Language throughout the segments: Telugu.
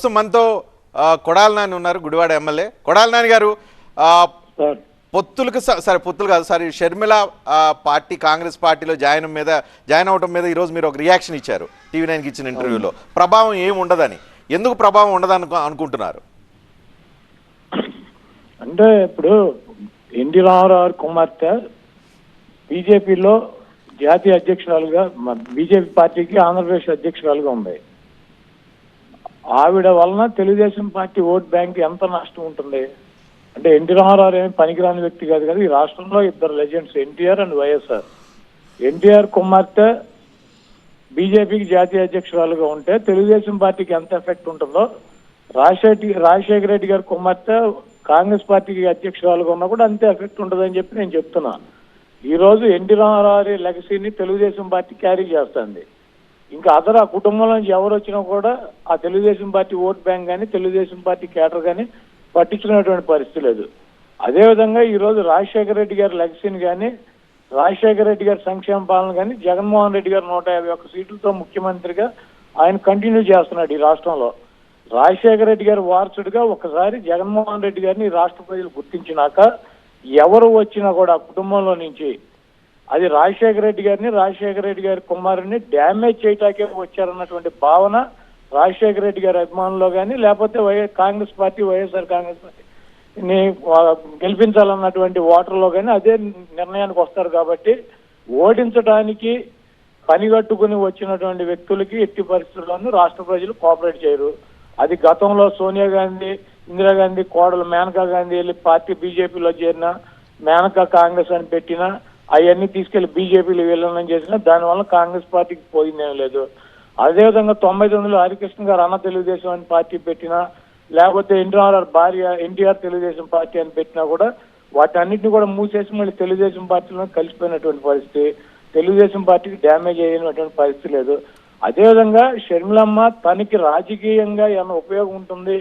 ప్రస్తుతం మనతో కొడాల నాని ఉన్నారు గుడివాడ ఎమ్మెల్యే. కొడాల నాని గారు పొత్తులకు సరే పొత్తులు కాదు సారీ షర్మిల పార్టీ కాంగ్రెస్ పార్టీలో జాయిన్ మీద జాయిన్ అవడం మీద ఈరోజు మీరు ఒక రియాక్షన్ ఇచ్చారు టీవీ నైన్కి ఇచ్చిన ఇంటర్వ్యూలో. ప్రభావం ఏం ఉండదని? ఎందుకు ప్రభావం ఉండదని అనుకుంటున్నారు? అంటే ఇప్పుడు ఎన్టీ రామారావు కుమార్తె బీజేపీలో జాతీయ అధ్యక్షురాలుగా బీజేపీ పార్టీకి ఆంధ్రప్రదేశ్ అధ్యక్షురాలుగా ఉంది ఆవిడ వలన తెలుగుదేశం పార్టీ ఓట్ బ్యాంక్ ఎంత నష్టం ఉంటుంది? అంటే ఎన్టీ రామారావు ఏమి పనికిరాని వ్యక్తి కాదు కదా. ఈ రాష్ట్రంలో ఇద్దరు legends NTR and YSR. NTR కుమార్తె బీజేపీకి జాతీయ అధ్యక్షురాలుగా ఉంటే తెలుగుదేశం పార్టీకి ఎంత ఎఫెక్ట్ ఉంటుందో రాజశేఖర్ రాజశేఖర రెడ్డి గారి కుమార్తె కాంగ్రెస్ పార్టీకి అధ్యక్షురాలుగా ఉన్నా కూడా అంతే ఎఫెక్ట్ ఉంటుందని చెప్పి నేను చెప్తున్నా. ఈ రోజు ఎన్టీ రామారావు లెగసీని తెలుగుదేశం పార్టీ క్యారీ చేస్తుంది. ఇంకా అదర్ ఆ కుటుంబంలో నుంచి ఎవరు వచ్చినా కూడా ఆ తెలుగుదేశం పార్టీ ఓట్ బ్యాంక్ కానీ తెలుగుదేశం పార్టీ కేటర్ కానీ పట్టించుకునేటువంటి పరిస్థితి లేదు. అదేవిధంగా ఈరోజు రాజశేఖర రెడ్డి గారి లెగసీని కానీ రాజశేఖర రెడ్డి గారి సంక్షేమ పాలన కానీ జగన్మోహన్ రెడ్డి గారు నూట యాభై ఒక్క సీట్లతో ముఖ్యమంత్రిగా ఆయన కంటిన్యూ చేస్తున్నాడు ఈ రాష్ట్రంలో. రాజశేఖర రెడ్డి గారి వారసుడిగా ఒకసారి జగన్మోహన్ రెడ్డి గారిని రాష్ట్ర ప్రజలు గుర్తించినాక ఎవరు వచ్చినా కూడా ఆ కుటుంబంలో నుంచి అది రాజశేఖర రెడ్డి గారిని రాజశేఖర రెడ్డి గారి కుమారుని డ్యామేజ్ చేయటాకే వచ్చారన్నటువంటి భావన రాజశేఖర రెడ్డి గారి అభిమానుల్లో కానీ లేకపోతే YS Congress party YSR Congress party ని గెలిపించాలన్నటువంటి ఓటర్లో కానీ అదే నిర్ణయానికి వస్తారు కాబట్టి ఓడించడానికి పనిగట్టుకుని వచ్చినటువంటి వ్యక్తులకి ఎట్టి పరిస్థితుల్లోనూ రాష్ట్ర ప్రజలు కోఆపరేట్ చేయరు. అది గతంలో సోనియా గాంధీ ఇందిరాగాంధీ కోడలు మేనకా గాంధీ వెళ్ళి పార్టీ బీజేపీలో చేరిన మేనకా కాంగ్రెస్ అని పెట్టినా అవన్నీ తీసుకెళ్ళి బీజేపీలో విలీనం చేసినా దానివల్ల కాంగ్రెస్ పార్టీకి పోయిందేం లేదు. అదేవిధంగా తొంభై తొమ్మిదిలో హరికృష్ణ గారు అన్న తెలుగుదేశం అని పార్టీ పెట్టినా లేకపోతే ఎన్టీఆర్ భార్య ఎన్టీఆర్ తెలుగుదేశం పార్టీ అని పెట్టినా కూడా వాటన్నిటిని కూడా మూసేసి మళ్ళీ తెలుగుదేశం పార్టీలో కలిసిపోయినటువంటి పరిస్థితి. తెలుగుదేశం పార్టీకి డ్యామేజ్ అయినటువంటి పరిస్థితి లేదు. అదేవిధంగా షర్మిలమ్మ తనకి రాజకీయంగా ఏమైనా ఉపయోగం ఉంటుంది?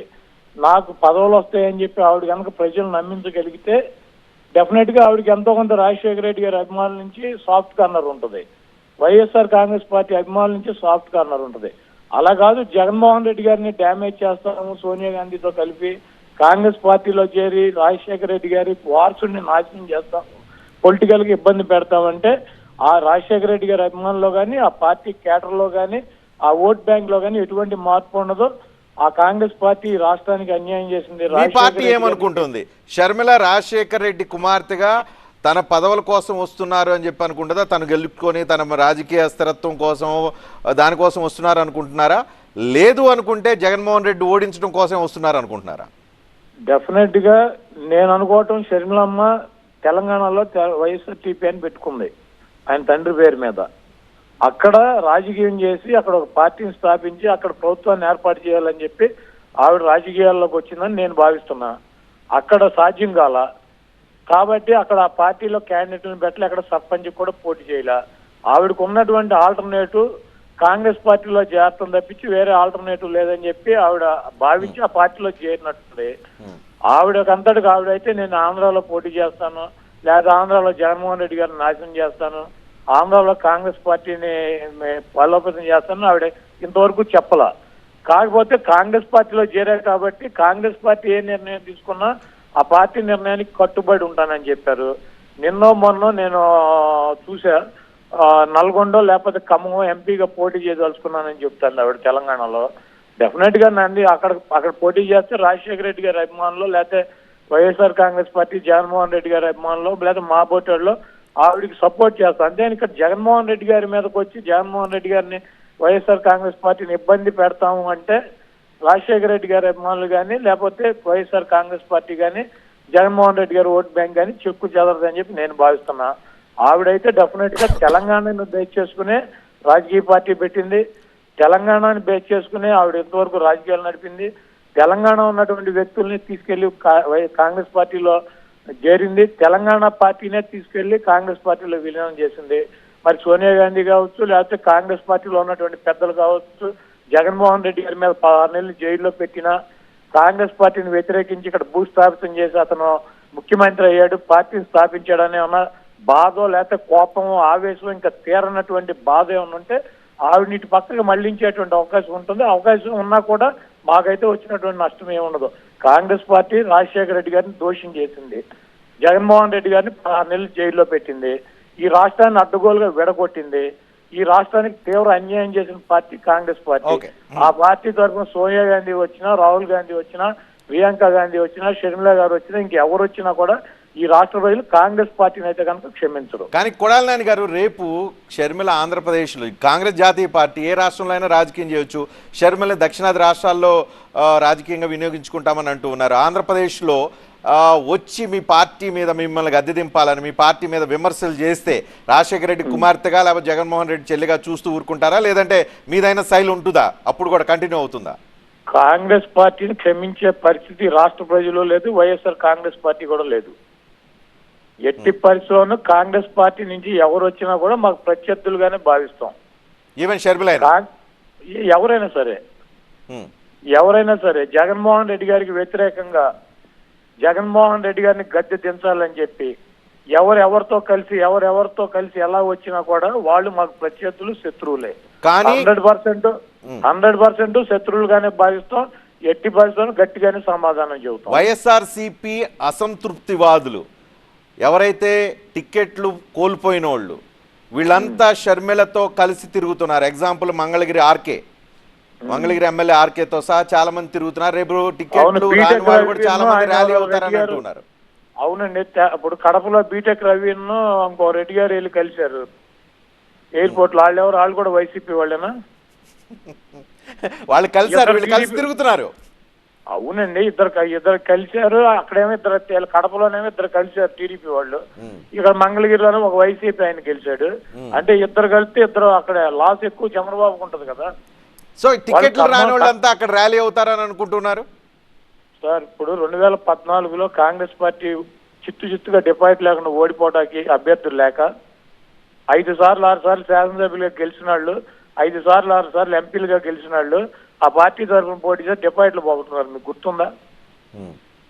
నాకు పదవులు వస్తాయని చెప్పి ఆవిడ కనుక ప్రజలు నమ్మించగలిగితే డెఫినెట్గా ఆవిడకి ఎంతో కొంత రాజశేఖర రెడ్డి గారి అభిమానుల నుంచి సాఫ్ట్ కార్నర్ ఉంటుంది. వైఎస్ఆర్ కాంగ్రెస్ పార్టీ అభిమానుల నుంచి సాఫ్ట్ కార్నర్ ఉంటుంది. అలా కాదు జగన్మోహన్ రెడ్డి గారిని డ్యామేజ్ చేస్తాము సోనియా గాంధీతో కలిపి కాంగ్రెస్ పార్టీలో చేరి రాజశేఖర రెడ్డి గారి వారసుడిని నాశనం చేస్తాం పొలిటికల్గా ఇబ్బంది పెడతామంటే ఆ రాజశేఖర రెడ్డి గారి అభిమానుల్లో కానీ ఆ పార్టీ కేటర్లో కానీ ఆ ఓట్ బ్యాంక్లో కానీ ఎటువంటి మార్పు ఉండదు. ఆ కాంగ్రెస్ పార్టీ రాష్ట్రానికి అన్యాయం చేసింది మీ పార్టీ ఏమనుకుంటుంది? షర్మిల రాజశేఖర్ రెడ్డి కుమార్తెగా తన పదవుల కోసం వస్తున్నారు అని చెప్పి అనుకుంటుందా? తను గెలుపుకొని తన రాజకీయ స్థిరత్వం కోసం దానికోసం వస్తున్నారు అనుకుంటున్నారా? లేదు అనుకుంటే జగన్మోహన్ రెడ్డి ఓడించడం కోసం వస్తున్నారు అనుకుంటున్నారా? డెఫినెట్గా నేను అనుకోవటం షర్మిలమ్మ తెలంగాణలో తె- వైఎస్ఆర్ టీపీ అని పెట్టుకుంది. ఆయన తండ్రి పేరు మీద. అక్కడ రాజకీయం చేసి అక్కడ ఒక పార్టీని స్థాపించి అక్కడ ప్రభుత్వాన్ని ఏర్పాటు చేయాలని చెప్పి ఆవిడ రాజకీయాల్లోకి వచ్చిందని నేను భావిస్తున్నా. అక్కడ సాధ్యం కాల. కాబట్టి అక్కడ ఆ పార్టీలో క్యాండిడేట్లను పెట్టలే అక్కడ సర్పంచ్ కూడా పోటీ చేయలే. ఆవిడకు ఉన్నటువంటి ఆల్టర్నేటివ్ కాంగ్రెస్ పార్టీలో చేరటం తప్పించి వేరే ఆల్టర్నేటివ్ లేదని చెప్పి ఆవిడ భావించి ఆ పార్టీలో చేరినట్టుంది. ఆవిడకంతటికి ఆవిడైతే నేను ఆంధ్రాలో పోటీ చేస్తాను లేదా ఆంధ్రాలో జగన్మోహన్ రెడ్డి గారిని నాశనం చేస్తాను ఆంధ్రాలో కాంగ్రెస్ పార్టీని బలోపేతం చేస్తాను ఆవిడ ఇంతవరకు చెప్పల. కాకపోతే కాంగ్రెస్ పార్టీలో చేరారు కాబట్టి కాంగ్రెస్ పార్టీ ఏ నిర్ణయం తీసుకున్నా ఆ పార్టీ నిర్ణయానికి కట్టుబడి ఉంటానని చెప్పారు. నిన్నో మొన్నో నేను చూసా నల్గొండ లేకపోతే ఖమ్మం ఎంపీగా పోటీ చేయదలుచుకున్నానని చెప్తాను ఆవిడ తెలంగాణలో. డెఫినెట్గా నంది అక్కడ అక్కడ పోటీ చేస్తే రాజశేఖర రెడ్డి గారి అభిమానులు లేకపోతే వైఎస్ఆర్ కాంగ్రెస్ పార్టీ జగన్మోహన్ రెడ్డి గారి అభిమానులు లేకపోతే మా బోటోళ్ళు ఆవిడకి సపోర్ట్ చేస్తాను అంతేని ఇక్కడ జగన్మోహన్ రెడ్డి గారి మీదకి వచ్చి జగన్మోహన్ రెడ్డి గారిని వైఎస్ఆర్ కాంగ్రెస్ పార్టీని ఇబ్బంది పెడతాము అంటే రాజశేఖర రెడ్డి గారి అభిమానులు కానీ లేకపోతే వైఎస్ఆర్ కాంగ్రెస్ పార్టీ కానీ జగన్మోహన్ రెడ్డి గారి ఓట్ బ్యాంక్ కానీ చెక్కు చెదరదని చెప్పి నేను భావిస్తున్నా. ఆవిడైతే డెఫినెట్గా తెలంగాణను బేస్ చేసుకునే రాజకీయ పార్టీ పెట్టింది. తెలంగాణని బేస్ చేసుకునే ఆవిడ ఇంతవరకు రాజకీయాలు నడిపింది. తెలంగాణ ఉన్నటువంటి వ్యక్తుల్ని తీసుకెళ్ళి కా- వై- కాంగ్రెస్ పార్టీలో చేరింది తెలంగాణ పార్టీనే తీసుకెళ్ళి కాంగ్రెస్ పార్టీలో విలీనం చేసింది. మరి సోనియా గాంధీ కావచ్చు లేకపోతే కాంగ్రెస్ పార్టీలో ఉన్నటువంటి పెద్దలు కావచ్చు జగన్మోహన్ రెడ్డి గారి మీద పదహారు నెలలు జైల్లో పెట్టినా కాంగ్రెస్ పార్టీని వ్యతిరేకించి ఇక్కడ భూస్థాపితం చేసి అతను ముఖ్యమంత్రి అయ్యాడు పార్టీని స్థాపించాడనే ఉన్న బాధో లేకపోతే కోపం ఆవేశం ఇంకా తీరనటువంటి బాధ ఏమన్నా ఉంటే ఆవిడ పక్కకి మళ్ళించేటువంటి అవకాశం ఉంటుంది. అవకాశం ఉన్నా కూడా మాకైతే వచ్చినటువంటి నష్టం ఏమి ఉండదు కాంగ్రెస్ పార్టీ రాజశేఖర రెడ్డి గారిని దోషం చేసింది. జగన్మోహన్ రెడ్డి గారిని పదహారు నెలలు జైల్లో పెట్టింది. ఈ రాష్ట్రాన్ని అడ్డగోలుగా విడగొట్టింది. ఈ రాష్ట్రానికి తీవ్ర అన్యాయం చేసిన పార్టీ కాంగ్రెస్ పార్టీ. ఆ పార్టీ తరఫున సోనియా గాంధీ వచ్చినా రాహుల్ గాంధీ వచ్చినా ప్రియాంక గాంధీ వచ్చినా షర్మిల గారు వచ్చినా ఇంకెవరు వచ్చినా కూడా ఈ రాష్ట్ర ప్రజలు కాంగ్రెస్ పార్టీని అయితే కనుక క్షమించరు. కానీ కొడాలి నాని గారు రేపు షర్మిల ఆంధ్రప్రదేశ్లో కాంగ్రెస్ జాతీయ పార్టీ ఏ రాష్ట్రంలో అయినా రాజకీయం చేయొచ్చు. షర్మిల దక్షిణాది రాష్ట్రాల్లో రాజకీయంగా వినియోగించుకుంటామని అంటూ ఉన్నారు. ఆంధ్రప్రదేశ్లో వచ్చి మీ పార్టీ మీద మిమ్మల్ని గద్దె దింపాలని మీ పార్టీ మీద విమర్శలు చేస్తే రాజశేఖర రెడ్డి కుమార్తెగా లేకపోతే జగన్మోహన్ రెడ్డి చెల్లిగా చూస్తూ ఊరుకుంటారా? లేదంటే మీదైనా శైలి ఉంటుందా? అప్పుడు కూడా కంటిన్యూ అవుతుందా? కాంగ్రెస్ పార్టీని క్షమించే పరిస్థితి రాష్ట్ర ప్రజలు లేదు వైఎస్ఆర్ కాంగ్రెస్ పార్టీ కూడా లేదు. ఎట్టి పరిస్థితుల్లోనూ కాంగ్రెస్ పార్టీ నుంచి ఎవరు వచ్చినా కూడా మాకు ప్రత్యర్థులుగానే భావిస్తాం. ఈవెన్ షర్మిల ఎవరైనా సరే. ఉమ్. ఎవరైనా సరే జగన్మోహన్ రెడ్డి గారికి వ్యతిరేకంగా జగన్మోహన్ రెడ్డి గారిని గద్దె దించాలని చెప్పి ఎవరు ఎవరితో కలిసి ఎవరెవరితో కలిసి ఎలా వచ్చినా కూడా వాళ్ళు మాకు ప్రత్యర్థులు శత్రువులే. కానీ హండ్రెడ్ పర్సెంట్ హండ్రెడ్ పర్సెంట్ శత్రువులుగానే భావిస్తాం ఎట్టి పరిస్థితుల్లో గట్టిగానే సమాధానం చెబుతాం. వైఎస్ఆర్సిపి అసంతృప్తివాదులు. ఎవరైతే టిక్కెట్లు కోల్పోయిన వాళ్ళు వీళ్ళంతా షర్మిలతో కలిసి తిరుగుతున్నారు. Example Mangalagiri RK. Mangalagiri MLA ఆర్కేతో సహా చాలా మంది తిరుగుతున్నారు. రేపు వాళ్ళు కూడా చాలా మంది ర్యాలీ అవుతారని. అంటున్నారు. అవునండి ఇప్పుడు కడపలో బీటెక్ రవిను ఇంకో రెడ్డి గారు వెళ్ళి కలిశారు. ఎయిర్పోర్ట్లో వాళ్ళు ఎవరు వాళ్ళు కూడా వైసీపీ వాళ్ళేనా? వాళ్ళు కలిసారు వీళ్ళు కలిసి తిరుగుతున్నారు. అవునండి ఇద్దరు ఇద్దరు కలిశారు. అక్కడేమో ఇద్దరు కడపలోనేమో ఇద్దరు కలిశారు టీడీపీ వాళ్ళు. ఇక్కడ మంగళగిరిలోనే ఒక వైసీపీ ఆయన గెలిచాడు. అంటే ఇద్దరు కలిస్తే ఇద్దరు అక్కడ లాస్ ఎక్కువ చంద్రబాబుకు ఉంటది కదా. సో కర్మ- రాని వాళ్ళంతా అక్కడ ర్యాలీ అవుతారని అనుకుంటున్నారు? సార్ ఇప్పుడు రెండు వేల పద్నాలుగులో కాంగ్రెస్ పార్టీ చిత్తు చిత్తుగా డిపాజిట్ లేకుండా ఓడిపోవడానికి అభ్యర్థులు లేక ఐదు సార్లు ఆరు సార్లు శాసనసభ్యులుగా గెలిచిన వాళ్ళు ఐదు సార్లు ఆరు సార్లు ఎంపీలుగా గెలిచిన వాళ్ళు ఆ పార్టీ తరఫున పోటీ చేసి డిపాజిట్లు పోగొట్టుకున్నారు మీకు గుర్తుందా.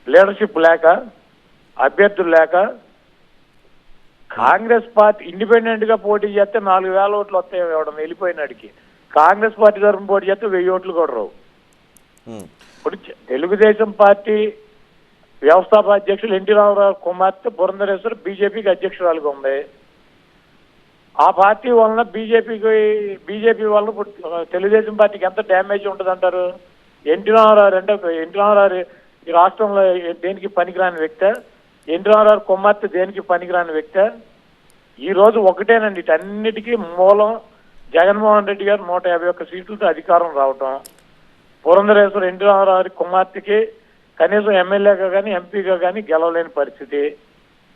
లీడర్షిప్ లేక అభ్యర్థులు లేక కాంగ్రెస్ పార్టీ ఇండిపెండెంట్గా పోటీ చేస్తే నాలుగు వేల ఓట్లు వస్తాయి ఎవడం వెళ్ళిపోయినాడికి కాంగ్రెస్ పార్టీ తరఫున పోటీ చేస్తే వెయ్యి ఓట్లు కూడా రావు. ఇప్పుడు తెలుగుదేశం పార్టీ వ్యవస్థాపక అధ్యక్షులు ఎన్టీ రామారావు కుమార్తె పురంధరేశ్వర్ బీజేపీకి అధ్యక్షురాలుగా ఉంది. ఆ పార్టీ వలన బీజేపీకి బీజేపీ వలన ఇప్పుడు తెలుగుదేశం పార్టీకి ఎంత డ్యామేజ్ ఉంటుంది అంటారు ఎన్టీ రామారావు అంటే ఎన్టీ రామారావు ఈ రాష్ట్రంలో దేనికి పనికిరాని వ్యక్తి? ఎన్టీ రామారావు కుమార్తె దేనికి పనికిరాని వ్యక్తి? ఈ రోజు ఒకటేనండి వీటన్నిటికీ మూలం జగన్మోహన్ రెడ్డి గారు నూట యాభై ఒక్క సీట్లతో అధికారం రావటం. పురంధరేశ్వర ఎన్టీ రామారావు కుమార్తెకి కనీసం ఎమ్మెల్యేగా కానీ ఎంపీగా కానీ గెలవలేని పరిస్థితి.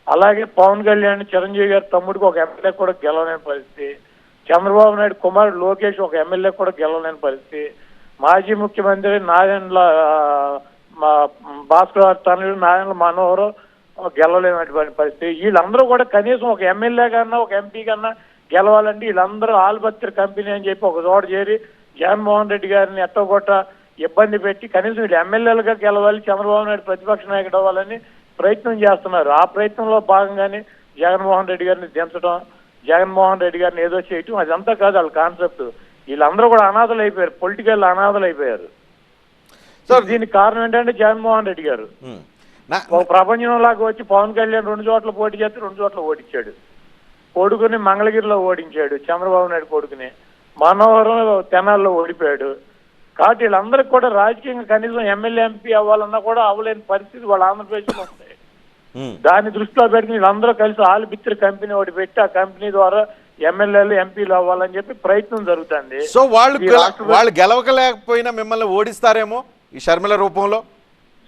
అలాగే పవన్ కళ్యాణ్ చిరంజీవి గారి తమ్ముడికి ఒక ఎమ్మెల్యే కూడా గెలవలేని పరిస్థితి. చంద్రబాబు నాయుడు కుమారుడు లోకేష్ ఒక ఎమ్మెల్యే కూడా గెలవలేని పరిస్థితి. మాజీ ముఖ్యమంత్రి నారాయణల మా భాస్కర్ రావు తనయుడు నారాయణ మనోహర్ గెలవలేనటువంటి పరిస్థితి. వీళ్ళందరూ కూడా కనీసం ఒక ఎమ్మెల్యే కన్నా ఒక ఎంపీ కన్నా గెలవాలంటే వీళ్ళందరూ ఆల్బత్తిరి కంపెనీ అని చెప్పి ఒక చోట చేరి జగన్మోహన్ రెడ్డి గారిని ఎట్టగొట్ట ఇబ్బంది పెట్టి కనీసం వీళ్ళు ఎమ్మెల్యేలుగా గెలవాలి చంద్రబాబు నాయుడు ప్రతిపక్ష నాయకుడు అవ్వాలని ప్రయత్నం చేస్తున్నారు. ఆ ప్రయత్నంలో భాగంగానే జగన్మోహన్ రెడ్డి గారిని దించడం జగన్మోహన్ రెడ్డి గారిని ఏదో చేయటం అదంతా కాదు వాళ్ళ కాన్సెప్ట్. వీళ్ళందరూ కూడా అనాథలు అయిపోయారు. పొలిటికల్ అనాథలు అయిపోయారు. సో దీనికి కారణం ఏంటంటే జగన్మోహన్ రెడ్డి గారు. ఒక ప్రపంచం లాగా వచ్చి పవన్ కళ్యాణ్ రెండు చోట్ల పోటీ చేస్తే రెండు చోట్ల ఓడించాడు. కొడుకుని మంగళగిరిలో ఓడించాడు. చంద్రబాబు నాయుడు కొడుకుని. మనోహరం తెనాల్లో ఓడిపోయాడు. కాబట్టి వీళ్ళందరికీ కూడా రాజకీయంగా కనీసం ఎమ్మెల్యే ఎంపీ అవ్వాలన్నా కూడా అవ్వలేని పరిస్థితి వాళ్ళ ఆంధ్రప్రదేశ్లో ఉంది. దాన్ని దృష్టిలో పెట్టుకుని వీళ్ళందరూ కలిసి ఆలు బిత్తిరి కంపెనీ ఒకటి పెట్టి ఆ కంపెనీ ద్వారా ఎమ్మెల్యేలు ఎంపీలు అవ్వాలని చెప్పి ప్రయత్నం జరుగుతుంది. సో వాళ్ళు వాళ్ళు గెలవకలేకపోయినా మిమ్మల్ని ఓడిస్తారేమో ఈ షర్మిల రూపంలో?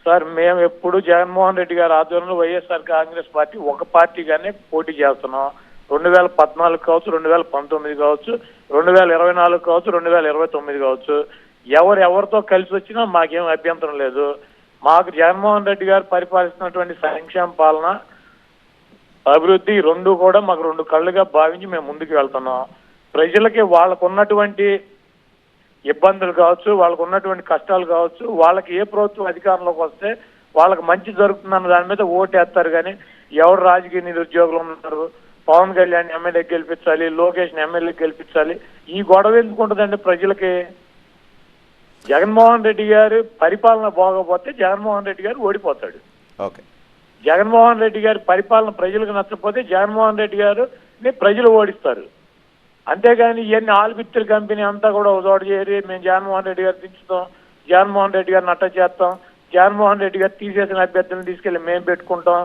సార్ మేము ఎప్పుడు జగన్మోహన్ రెడ్డి గారి ఆధ్వర్యంలో వైఎస్ఆర్ కాంగ్రెస్ పార్టీ ఒక పార్టీగానే పోటీ చేస్తున్నాం. రెండు వేల పద్నాలుగు కావచ్చు రెండు వేల పంతొమ్మిది కావచ్చు రెండు వేల ఇరవై నాలుగు కావచ్చు రెండు వేల ఇరవై తొమ్మిది కావచ్చు. ఎవరు ఎవరితో కలిసి వచ్చినా మాకేం అభ్యంతరం లేదు. మాకు జగన్మోహన్ రెడ్డి గారు పరిపాలిస్తున్నటువంటి సంక్షేమ పాలన అభివృద్ధి రెండు కూడా మాకు రెండు కళ్ళుగా భావించి మేము ముందుకు వెళ్తున్నాం. ప్రజలకి వాళ్ళకు ఉన్నటువంటి ఇబ్బందులు కావచ్చు వాళ్ళకు ఉన్నటువంటి కష్టాలు కావచ్చు వాళ్ళకి ఏ ప్రభుత్వం అధికారంలోకి వస్తే వాళ్ళకి మంచి జరుగుతుందన్న దాని మీద ఓటేస్తారు కానీ ఎవరు రాజకీయ నిరుద్యోగులు ఉన్నారు? పవన్ కళ్యాణ్ ఎమ్మెల్యే గెలిపించాలి లోకేష్ ఎమ్మెల్యే గెలిపించాలి ఈ గొడవ ఎందుకుంటుందండి ప్రజలకి? జగన్మోహన్ రెడ్డి గారు పరిపాలన బాగోపోతే జగన్మోహన్ రెడ్డి గారు ఓడిపోతాడు. ఓకే. జగన్మోహన్ రెడ్డి గారి పరిపాలన ప్రజలకు నచ్చకపోతే జగన్మోహన్ రెడ్డి గారిని ప్రజలు ఓడిస్తారు. అంతేగాని ఇవన్నీ ఆల్బిత్తుల కంపెనీ అంతా కూడా చోట చేరి మేము జగన్మోహన్ రెడ్డి గారు దించుతాం జగన్మోహన్ రెడ్డి గారిని అట్ట చేస్తాం జగన్మోహన్ రెడ్డి గారు తీసేసిన అభ్యర్థులను తీసుకెళ్ళి మేము పెట్టుకుంటాం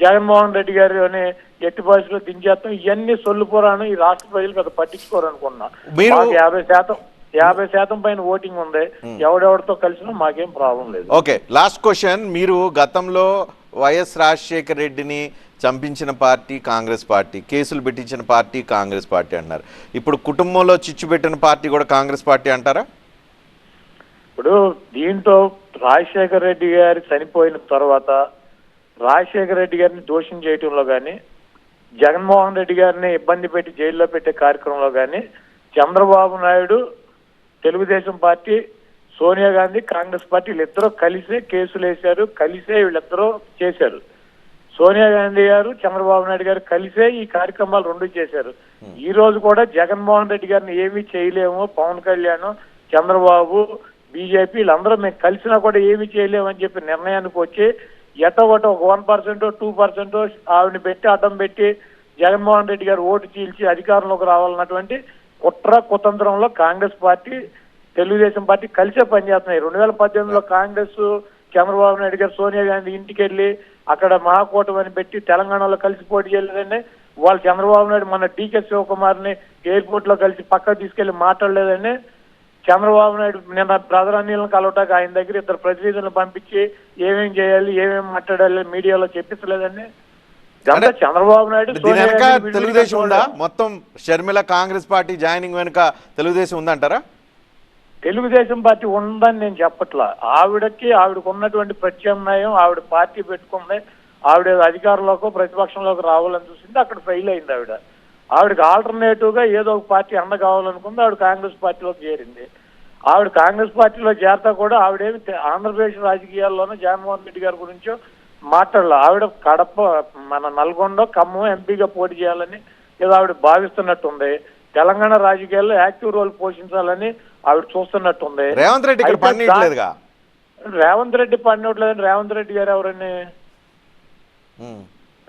జగన్మోహన్ రెడ్డి గారు అని ఎట్టి పరిస్థితుల్లో దించేస్తాం. ఇవన్నీ సొల్లు పురాణం ఈ రాష్ట్ర ప్రజలు కదా పట్టించుకోరు అనుకున్నా మీరు- మాకు యాభై శాతం యాభై శాతం పైన ఓటింగ్ ఉంది. ఎవడెవరితో కలిసినా మాకేం ప్రాబ్లం లేదు. Okay last question. మీరు గతంలో వైఎస్ రాజశేఖర రెడ్డిని చంపించిన పార్టీ కాంగ్రెస్ పార్టీ కేసులు పెట్టించిన పార్టీ కాంగ్రెస్ పార్టీ అంటున్నారు ఇప్పుడు కుటుంబంలో చిచ్చు పెట్టిన పార్టీ కూడా కాంగ్రెస్ పార్టీ అంటారా? ఇప్పుడు దీంట్లో రాజశేఖర రెడ్డి గారు చనిపోయిన తర్వాత రాజశేఖర రెడ్డి గారిని దోషం చేయటంలో కానీ జగన్మోహన్ రెడ్డి గారిని ఇబ్బంది పెట్టి జైల్లో పెట్టే కార్యక్రమంలో కానీ Chandrababu Naidu Telugu Desam party Sonia Gandhi Congress party వీళ్ళిద్దరూ కలిసే కేసులు వేశారు కలిసే వీళ్ళిద్దరూ చేశారు. సోనియా గాంధీ గారు చంద్రబాబు నాయుడు గారు కలిసే ఈ కార్యక్రమాలు రెండు చేశారు. ఈ రోజు కూడా జగన్మోహన్ రెడ్డి గారిని ఏమీ చేయలేము పవన్ కళ్యాణ్ చంద్రబాబు బీజేపీ వీళ్ళందరూ మేము కలిసినా కూడా ఏమీ చేయలేము అని చెప్పి నిర్ణయానికి వచ్చి ఎటో ఒకటి ఒక వన్ పర్సెంట్ టూ పర్సెంట్ ఆవిడని పెట్టి అడ్డం పెట్టి జగన్మోహన్ రెడ్డి గారు ఓటు చీల్చి అధికారంలోకి రావాలన్నటువంటి కుట్ర కుతంత్రంలో కాంగ్రెస్ పార్టీ తెలుగుదేశం పార్టీ కలిసే పనిచేస్తున్నాయి రెండు వేల పద్దెనిమిదిలో కాంగ్రెస్ చంద్రబాబు నాయుడు గారు సోనియా గాంధీ ఇంటికి వెళ్ళి అక్కడ మహాకూటమి పెట్టి తెలంగాణలో కలిసి పోటీ చేయలేదండి. వాళ్ళు చంద్రబాబు నాయుడు మన డీకే శివకుమార్ని ఎయిర్పోర్ట్లో కలిసి పక్కకు తీసుకెళ్ళి మాట్లాడలేదండి. చంద్రబాబు నాయుడు నిన్న బ్రదర్ అనిల్ని కలవటానికి ఆయన దగ్గర ఇద్దరు ప్రతినిధులను పంపించి ఏమేం చేయాలి ఏమేమి మాట్లాడాలి మీడియాలో చెప్పించలేదండి చంద్రబాబు నాయుడు దీని వెనక తెలుగుదేశం ఉందా. మొత్తం షర్మిల కాంగ్రెస్ పార్టీ జాయినింగ్ వెనుక తెలుగుదేశం ఉందంటారా? తెలుగుదేశం పార్టీ ఉందని నేను చెప్పట్లా. ఆవిడకి ఆవిడకు ఉన్నటువంటి ప్రత్యామ్నాయం ఆవిడ పార్టీ పెట్టుకుంది ఆవిడ అధికారంలోకి ప్రతిపక్షంలోకి రావాలని చూసింది అక్కడ ఫెయిల్ అయింది ఆవిడ. ఆవిడకి ఆల్టర్నేటివ్గా ఏదో ఒక పార్టీ అండ కావాలనుకుంది ఆవిడ కాంగ్రెస్ పార్టీలోకి చేరింది. ఆవిడ కాంగ్రెస్ పార్టీలో చేరతా కూడా ఆవిడేమి ఆంధ్రప్రదేశ్ రాజకీయాల్లోనూ జగన్మోహన్ రెడ్డి గారి గురించో మాట్లాడలే. ఆవిడ కడప మన నల్గొండ ఖమ్మం ఎంపీగా పోటీ చేయాలని ఏదో ఆవిడ భావిస్తున్నట్టుంది. తెలంగాణ రాజకీయాల్లో యాక్టివ్ రోల్ పోషించాలని ఆవిడ చూస్తున్నట్టుంది. రేవంత్ రెడ్డి రేవంత్ రెడ్డి పడినట్లేదని రేవంత్ రెడ్డి గారు ఎవరండి?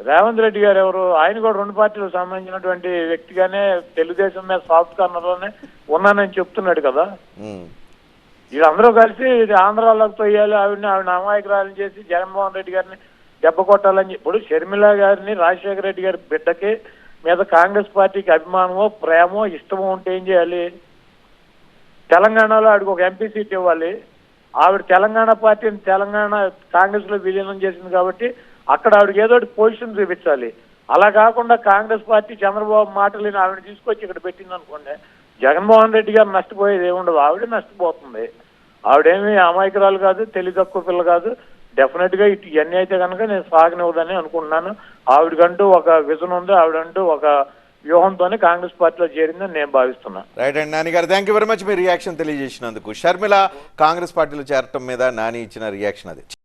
రేవంత్ రెడ్డి గారు ఎవరు? ఆయన కూడా రెండు పార్టీలకు సంబంధించినటువంటి వ్యక్తిగానే తెలుగుదేశం మీద సాఫ్ట్ కార్నర్లోనే ఉన్నానని చెప్తున్నాడు కదా. వీళ్ళందరూ కలిసి ఇది ఆంధ్రాలోకి తొయ్యాలి ఆవిడని ఆవిడ అమాయకురాలను చేసి జగన్మోహన్ రెడ్డి గారిని దెబ్బ కొట్టాలని చెప్పి- ఇప్పుడు షర్మిల గారిని రాజశేఖర రెడ్డి గారి బిడ్డకి మీద కాంగ్రెస్ పార్టీకి అభిమానమో ప్రేమో ఇష్టమో ఉంటే ఏం చేయాలి? తెలంగాణలో ఆవిడకి ఒక ఎంపీ సీట్ ఇవ్వాలి. ఆవిడ తెలంగాణ పార్టీని తెలంగాణ కాంగ్రెస్లో విలీనం చేసింది కాబట్టి అక్కడ ఆవిడకి ఏదో ఒకటి పొజిషన్ చూపించాలి. అలా కాకుండా కాంగ్రెస్ పార్టీ చంద్రబాబు మాటలు ఆవిడ తీసుకొచ్చి ఇక్కడ పెట్టింది అనుకోండి జగన్మోహన్ రెడ్డి గారు నష్టపోయేది ఏముండదు. ఆవిడే నష్టపోతుంది. ఆవిడేమి అమాయకురాలు కాదు తెలివి తక్కువ పిల్ల కాదు. డెఫినెట్గా ఇటు ఇవన్నీ అయితే కనుక నేను సాగనివ్వదని అనుకుంటున్నాను. ఆవిడకంటూ ఒక విజన్ ఉంది ఆవిడంటూ ఒక వ్యూహంతోనే కాంగ్రెస్ పార్టీలో చేరిందని నేను భావిస్తున్నాను రైట్ అండి నాని గారు థ్యాంక్ యూ వెరీ మచ్ మీ రియాక్షన్ తెలియజేసినందుకు. షర్మిల కాంగ్రెస్ పార్టీలో చేరటం మీద నాని ఇచ్చిన రియాక్షన్ అది.